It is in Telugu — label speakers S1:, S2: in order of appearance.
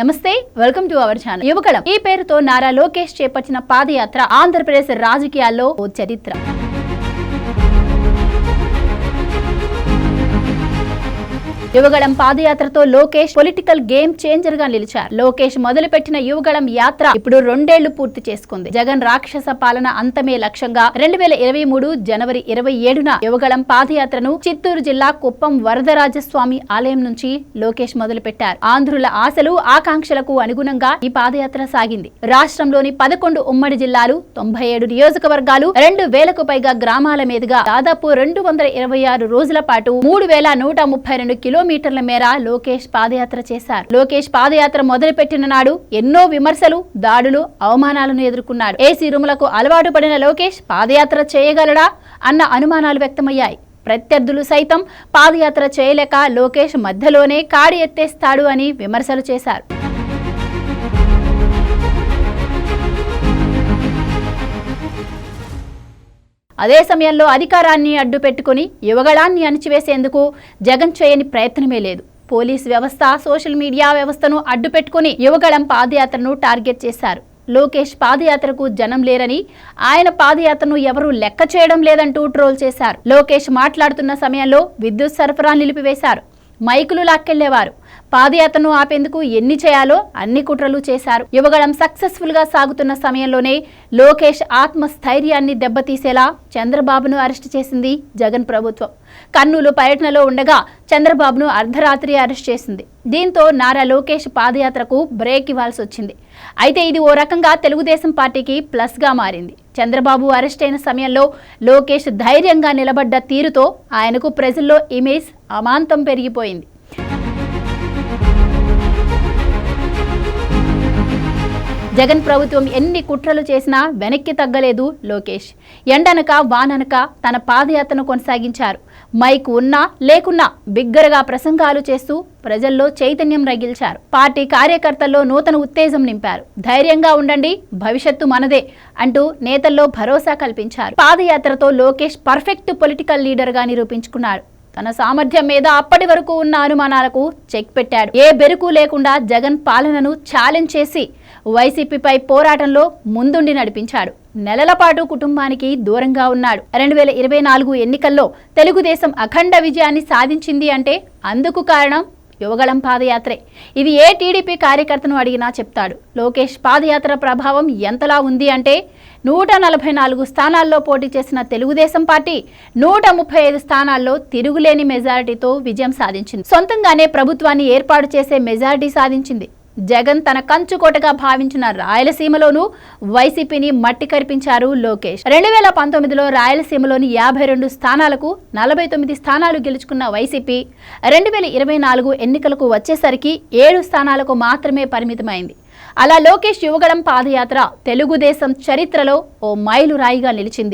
S1: నమస్తే welcome to our channel. Yuvagalam. ఈ పేరుతో నారా లోకేష్ చేపట్టిన పాదయాత్ర ఆంధ్రప్రదేశ్ రాజకీయాల్లో ఓ చరిత్ర. యువగళం పాదయాత్రతో లోకేష్ పొలిటికల్ గేమ్ చేంజర్గా నిలిచారు. లోకేష్ మొదలుపెట్టిన యువగళం యాత్ర ఇప్పుడు రెండేళ్ళు పూర్తి చేసుకుంది. జగన్ రాక్షస పాలన అంతమే లక్ష్యంగా రెండు వేల ఇరవై మూడు జనవరి ఇరవై ఏడున యువగళం పాదయాత్రను చిత్తూరు జిల్లా కుప్పం వరదరాజస్వామి ఆలయం నుంచి లోకేష్ మొదలుపెట్టారు. ఆంధ్రుల ఆశలు ఆకాంక్షలకు అనుగుణంగా ఈ పాదయాత్ర సాగింది. రాష్ట్రంలోని పదకొండు ఉమ్మడి జిల్లాలు తొంభై ఏడు నియోజకవర్గాలు రెండు వేలకు పైగా గ్రామాల మీదుగా దాదాపు రెండు వందల ఇరవై ఆరు రోజుల పాటు మూడు వేల నూట ముప్పై రెండు కిలో కిలోమీటర్ల మేర లోకేష్ పాదయాత్ర చేశారు. లోకేష్ పాదయాత్ర మొదలుపెట్టిన నాడు ఎన్నో విమర్శలు దాడులు అవమానాలను ఎదుర్కొన్నాడు. ఏసీ రూములకు అలవాటు పడిన లోకేష్ పాదయాత్ర చేయగలడా అన్న అనుమానాలు వ్యక్తమయ్యాయి. ప్రత్యర్థులు సైతం పాదయాత్ర చేయలేక లోకేష్ మధ్యలోనే కాడి ఎత్తేస్తాడు అని విమర్శలు చేశారు. అదే సమయంలో అధికారాన్ని అడ్డుపెట్టుకుని యువగళాన్ని అణిచివేసేందుకు జగన్ చేయని ప్రయత్నమే లేదు. పోలీస్ వ్యవస్థ సోషల్ మీడియా వ్యవస్థను అడ్డుపెట్టుకుని యువగళం పాదయాత్రను టార్గెట్ చేశారు. లోకేష్ పాదయాత్రకు జనం లేరని ఆయన పాదయాత్రను ఎవరూ లెక్క చేయడం లేదంటూ ట్రోల్ చేశారు. లోకేష్ మాట్లాడుతున్న సమయంలో విద్యుత్ సరఫరా నిలిపివేశారు. మైకులు లాక్కెళ్ళేవారు. పాదయాత్రను ఆపేందుకు ఎన్ని చేయాలో అన్ని కుట్రలు చేశారు. యువగళం సక్సెస్ఫుల్గా సాగుతున్న సమయంలోనే లోకేష్ ఆత్మస్థైర్యాన్ని దెబ్బతీసేలా చంద్రబాబును అరెస్ట్ చేసింది జగన్ ప్రభుత్వం. కర్నూలు పర్యటనలో ఉండగా చంద్రబాబును అర్ధరాత్రి అరెస్ట్ చేసింది. దీంతో నారా లోకేష్ పాదయాత్రకు బ్రేక్ ఇవ్వాల్సి వచ్చింది. అయితే ఇది ఓ రకంగా తెలుగుదేశం పార్టీకి ప్లస్గా మారింది. చంద్రబాబు అరెస్ట్ అయిన సమయంలో లోకేష్ ధైర్యంగా నిలబడ్డ తీరుతో ఆయనకు ప్రజల్లో ఇమేజ్ అమాంతం పెరిగిపోయింది. జగన్ ప్రభుత్వం ఎన్ని కుట్రలు చేసినా వెనక్కి తగ్గలేదు లోకేష్. ఎండనక వాననక తన పాదయాత్రను కొనసాగించారు. మైక్ ఉన్నా లేకున్నా బిగ్గరగా ప్రసంగాలు చేస్తూ ప్రజల్లో చైతన్యం రగిల్చారు. పార్టీ కార్యకర్తల్లో నూతన ఉత్తేజం నింపారు. ధైర్యంగా ఉండండి భవిష్యత్తు మనదే అంటూ నేతల్లో భరోసా కల్పించారు. పాదయాత్రతో లోకేష్ పర్ఫెక్ట్ పొలిటికల్ లీడర్ నిరూపించుకున్నారు. తన సామర్థ్యం మీద అప్పటి వరకు ఉన్న అనుమానాలకు చెక్ పెట్టాడు. ఏ బెరుకు లేకుండా జగన్ పాలనను ఛాలెంజ్ చేసి వైసీపీపై పోరాటంలో ముందుండి నడిపించాడు. నెలల పాటు కుటుంబానికి దూరంగా ఉన్నాడు. రెండు వేల ఇరవై నాలుగు ఎన్నికల్లో తెలుగుదేశం అఖండ విజయాన్ని సాధించింది అంటే అందుకు కారణం యువగళం పాదయాత్రే. ఇది ఏ టీడీపీ కార్యకర్తను అడిగినా చెప్తాడు. లోకేష్ పాదయాత్ర ప్రభావం ఎంతలా ఉంది అంటే నూట నలభై నాలుగు స్థానాల్లో పోటీ చేసిన తెలుగుదేశం పార్టీ నూట ముప్పై ఐదు స్థానాల్లో తిరుగులేని మెజారిటీతో విజయం సాధించింది. సొంతంగానే ప్రభుత్వాన్ని ఏర్పాటు చేసే మెజారిటీ సాధించింది. జగన్ తన కంచుకోటగా భావించిన రాయలసీమలోనూ వైసీపీని మట్టి కరిపించారు లోకేష్. రెండు వేల పంతొమ్మిదిలో రాయలసీమలోని యాభై రెండు స్థానాలకు నలభై తొమ్మిది స్థానాలు గెలుచుకున్న వైసీపీ రెండు వేల ఇరవై నాలుగు ఎన్నికలకు వచ్చేసరికి ఏడు స్థానాలకు మాత్రమే పరిమితమైంది. అలా లోకేష్ యువగడం పాదయాత్ర తెలుగుదేశం చరిత్రలో ఓ మైలురాయిగా నిలిచింది.